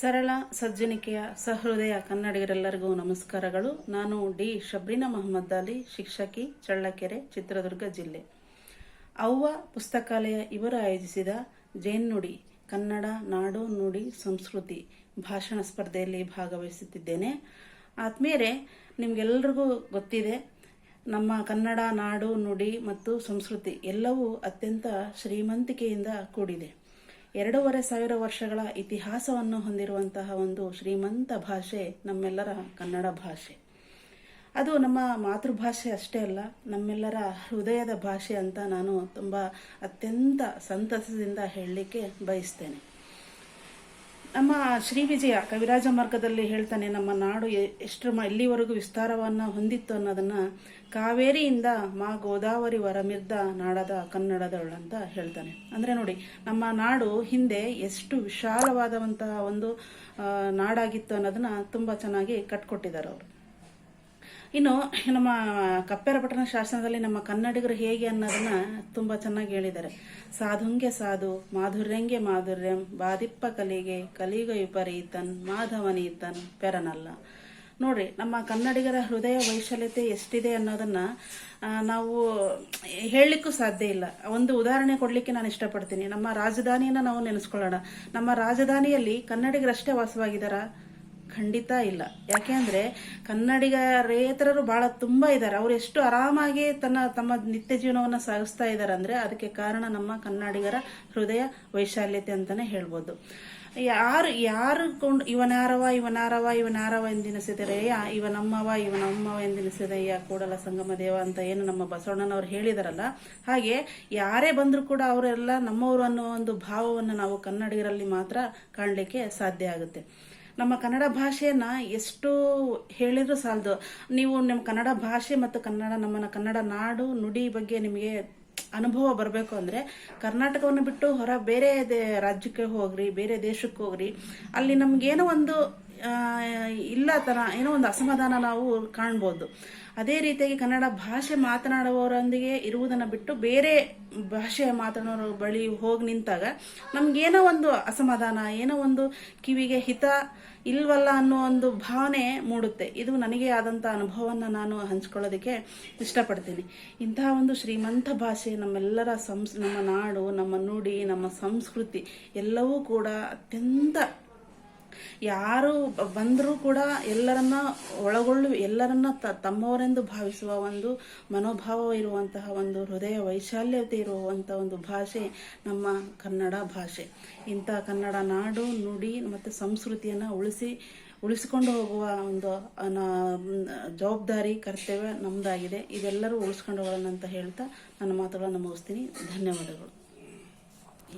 ಸರಳ ಸಜ್ಜನಿಕೆಯ ಸಹೃದಯ ಕನ್ನಡಿಗರೆಲ್ಲರಿಗೂ ನಮಸ್ಕಾರಗಳು. ನಾನು ಡಿ ಶಬ್ರೀನಾ ಮಹಮ್ಮದ್ ಅಲಿ, ಶಿಕ್ಷಕಿ, ಚಳ್ಳಕೆರೆ, ಚಿತ್ರದುರ್ಗ ಜಿಲ್ಲೆ. ಅವ್ವ ಪುಸ್ತಕಾಲಯ ಇವರು ಆಯೋಜಿಸಿದ ಜೇನ್ನುಡಿ, ಕನ್ನಡ, ನಾಡು, ನುಡಿ, ಸಂಸ್ಕೃತಿ ಭಾಷಣ ಸ್ಪರ್ಧೆಯಲ್ಲಿ ಭಾಗವಹಿಸುತ್ತಿದ್ದೇನೆ. ಆತ್ಮೀಯರೇ ನಿಮಗೆಲ್ಲರಿಗೂ ಗೊತ್ತಿದೆ, ನಮ್ಮ ಕನ್ನಡ, ನಾಡು, ನುಡಿ ಮತ್ತು ಸಂಸ್ಕೃತಿ ಎಲ್ಲವೂ ಅತ್ಯಂತ ಶ್ರೀಮಂತಿಕೆಯಿಂದ ಕೂಡಿದೆ. ಎರಡೂವರೆ ಸಾವಿರ ವರ್ಷಗಳ ಇತಿಹಾಸವನ್ನು ಹೊಂದಿರುವಂತಹ ಒಂದು ಶ್ರೀಮಂತ ಭಾಷೆ ನಮ್ಮೆಲ್ಲರ ಕನ್ನಡ ಭಾಷೆ. ಅದು ನಮ್ಮ ಮಾತೃಭಾಷೆ ಅಷ್ಟೇ ಅಲ್ಲ, ನಮ್ಮೆಲ್ಲರ ಹೃದಯದ ಭಾಷೆ ಅಂತ ನಾನು ತುಂಬ ಅತ್ಯಂತ ಸಂತಸದಿಂದ ಹೇಳಲಿಕ್ಕೆ ಬಯಸ್ತೇನೆ. ನಮ್ಮ ಶ್ರೀ ವಿಜಯ ಕವಿರಾಜ ಮಾರ್ಗದಲ್ಲಿ ಹೇಳ್ತಾನೆ, ನಮ್ಮ ನಾಡು ಎಷ್ಟು ಎಲ್ಲಿವರೆಗೂ ವಿಸ್ತಾರವನ್ನ ಹೊಂದಿತ್ತು ಅನ್ನೋದನ್ನ ಕಾವೇರಿಯಿಂದ ಮಾ ಗೋದಾವರಿ ವರಮಿರ್ದ ನಾಡದ ಕನ್ನಡದವಳು ಅಂತ ಹೇಳ್ತಾನೆ. ಅಂದ್ರೆ ನೋಡಿ, ನಮ್ಮ ನಾಡು ಹಿಂದೆ ಎಷ್ಟು ವಿಶಾಲವಾದಂತಹ ಒಂದು ನಾಡಾಗಿತ್ತು ಅನ್ನೋದನ್ನ ತುಂಬಾ ಚೆನ್ನಾಗಿ ಕಟ್ಕೊಟ್ಟಿದ್ದಾರೆ ಅವರು. ಇನ್ನು ನಮ್ಮ ಕಪ್ಪೆರ ಪಟ್ಟಣ ಶಾಸನದಲ್ಲಿ ನಮ್ಮ ಕನ್ನಡಿಗರು ಹೇಗೆ ಅನ್ನೋದನ್ನ ತುಂಬಾ ಚೆನ್ನಾಗಿ ಹೇಳಿದ್ದಾರೆ. ಸಾಧುಂಗೆ ಸಾಧು, ಮಾಧುರ್ಯಂಗೆ ಮಾಧುರ್ಯಂ, ಬಾದಿಪ್ಪ ಕಲಿಗೆ, ಕಲಿಗ ವಿಪರೀತನ್ ಮಾಧವನೀತನ್ ಪೆರನಲ್ಲ. ನೋಡ್ರಿ, ನಮ್ಮ ಕನ್ನಡಿಗರ ಹೃದಯ ವೈಶಾಲ್ಯತೆ ಎಷ್ಟಿದೆ ಅನ್ನೋದನ್ನ ನಾವು ಹೇಳಲಿಕ್ಕೂ ಸಾಧ್ಯ ಇಲ್ಲ. ಒಂದು ಉದಾಹರಣೆ ಕೊಡ್ಲಿಕ್ಕೆ ನಾನು ಇಷ್ಟಪಡ್ತೀನಿ. ನಮ್ಮ ರಾಜಧಾನಿಯನ್ನ ನಾವು ನೆನೆಸ್ಕೊಳ್ಳೋಣ. ನಮ್ಮ ರಾಜಧಾನಿಯಲ್ಲಿ ಕನ್ನಡಿಗರಷ್ಟೇ ವಾಸವಾಗಿದ್ದಾರಾ? ಖಂಡಿತ ಇಲ್ಲ. ಯಾಕೆ ಅಂದ್ರೆ ಕನ್ನಡಿಗರೇತರರು ಬಹಳ ತುಂಬಾ ಇದ್ದಾರೆ. ಅವ್ರು ಎಷ್ಟು ಆರಾಮಾಗಿ ತನ್ನ, ತಮ್ಮ ನಿತ್ಯ ಜೀವನವನ್ನ ಸಾಗಿಸ್ತಾ ಇದ್ದಾರೆ ಅಂದ್ರೆ ಅದಕ್ಕೆ ಕಾರಣ ನಮ್ಮ ಕನ್ನಡಿಗರ ಹೃದಯ ವೈಶಾಲ್ಯತೆ ಅಂತಾನೆ ಹೇಳ್ಬೋದು. ಯಾರು ಯಾರು ಕೊಂಡು ಇವನಾರವ ಇವನಾರವ ಇವನಾರವ ಎಂದೆನಿಸಿದರೆಯ ಇವ ನಮ್ಮವ ಇವ ನಮ್ಮವ ಎಂದೆನಿಸಿದೆಯ ಕೂಡಲ ಸಂಗಮ ದೇವ ಅಂತ ಏನು ನಮ್ಮ ಬಸವಣ್ಣನವ್ರು ಹೇಳಿದಾರಲ್ಲ, ಹಾಗೆ ಯಾರೇ ಬಂದರೂ ಕೂಡ ಅವರೆಲ್ಲ ನಮ್ಮವರು ಅನ್ನೋ ಒಂದು ಭಾವವನ್ನು ನಾವು ಕನ್ನಡಿಗರಲ್ಲಿ ಮಾತ್ರ ಕಾಣಲಿಕ್ಕೆ ಸಾಧ್ಯ ಆಗುತ್ತೆ. ನಮ್ಮ ಕನ್ನಡ ಭಾಷೆಯನ್ನ ಎಷ್ಟು ಹೇಳಿದ್ರು ಸಾಲದು. ನೀವು ನಿಮ್ಮ ಕನ್ನಡ ಭಾಷೆ ಮತ್ತು ಕನ್ನಡ, ನಮ್ಮನ್ನ ಕನ್ನಡ ನಾಡು, ನುಡಿ ಬಗ್ಗೆ ನಿಮಗೆ ಅನುಭವ ಬರಬೇಕು ಅಂದ್ರೆ ಕರ್ನಾಟಕವನ್ನು ಬಿಟ್ಟು ಹೊರ ಬೇರೆ ರಾಜ್ಯಕ್ಕೆ ಹೋಗ್ರಿ, ಬೇರೆ ದೇಶಕ್ಕೆ ಹೋಗ್ರಿ. ಅಲ್ಲಿ ನಮ್ಗೇನೋ ಒಂದು ಇಲ್ಲ ತರ ಏನೋ ಒಂದು ಅಸಮಾಧಾನ ನಾವು ಕಾಣ್ಬೋದು. ಅದೇ ರೀತಿಯಾಗಿ ಕನ್ನಡ ಭಾಷೆ ಮಾತನಾಡುವವರೊಂದಿಗೆ ಇರುವುದನ್ನು ಬಿಟ್ಟು ಬೇರೆ ಭಾಷೆ ಮಾತನಾಡೋರ ಬಳಿ ಹೋಗಿ ನಿಂತಾಗ ನಮ್ಗೇನೋ ಒಂದು ಅಸಮಾಧಾನ, ಏನೋ ಒಂದು ಕಿವಿಗೆ ಹಿತ ಇಲ್ವಲ್ಲ ಅನ್ನೋ ಒಂದು ಭಾವನೆ ಮೂಡುತ್ತೆ. ಇದು ನನಗೆ ಆದಂಥ ಅನುಭವವನ್ನು ನಾನು ಹಂಚ್ಕೊಳ್ಳೋದಕ್ಕೆ ಇಷ್ಟಪಡ್ತೀನಿ. ಇಂತಹ ಒಂದು ಶ್ರೀಮಂತ ಭಾಷೆ ನಮ್ಮೆಲ್ಲರ ಸಂಸ್, ನಮ್ಮ ನಾಡು, ನಮ್ಮ ನುಡಿ, ನಮ್ಮ ಸಂಸ್ಕೃತಿ ಎಲ್ಲವೂ ಕೂಡ ಅತ್ಯಂತ ಯಾರು ಬಂದರೂ ಕೂಡ ಎಲ್ಲರನ್ನ ಒಳಗೊಳ್ಳು, ಎಲ್ಲರನ್ನ ತಮ್ಮವರೆಂದು ಭಾವಿಸುವ ಒಂದು ಮನೋಭಾವ ಇರುವಂತಹ ಒಂದು ಹೃದಯ ವೈಶಾಲ್ಯತೆ ಇರುವಂಥ ಒಂದು ಭಾಷೆ ನಮ್ಮ ಕನ್ನಡ ಭಾಷೆ. ಇಂಥ ಕನ್ನಡ ನಾಡು, ನುಡಿ ಮತ್ತು ಸಂಸ್ಕೃತಿಯನ್ನು ಉಳಿಸಿ, ಉಳಿಸಿಕೊಂಡು ಹೋಗುವ ಒಂದು ಜವಾಬ್ದಾರಿ, ಕರ್ತವ್ಯ ನಮ್ಮದಾಗಿದೆ ಇದೆಲ್ಲರೂ ಉಳಿಸ್ಕೊಂಡು ಹೋಗೋಣ ಅಂತ ಹೇಳ್ತಾ ನನ್ನ ಮಾತುಗಳನ್ನು ಮುಗಿಸ್ತೀನಿ. ಧನ್ಯವಾದಗಳು.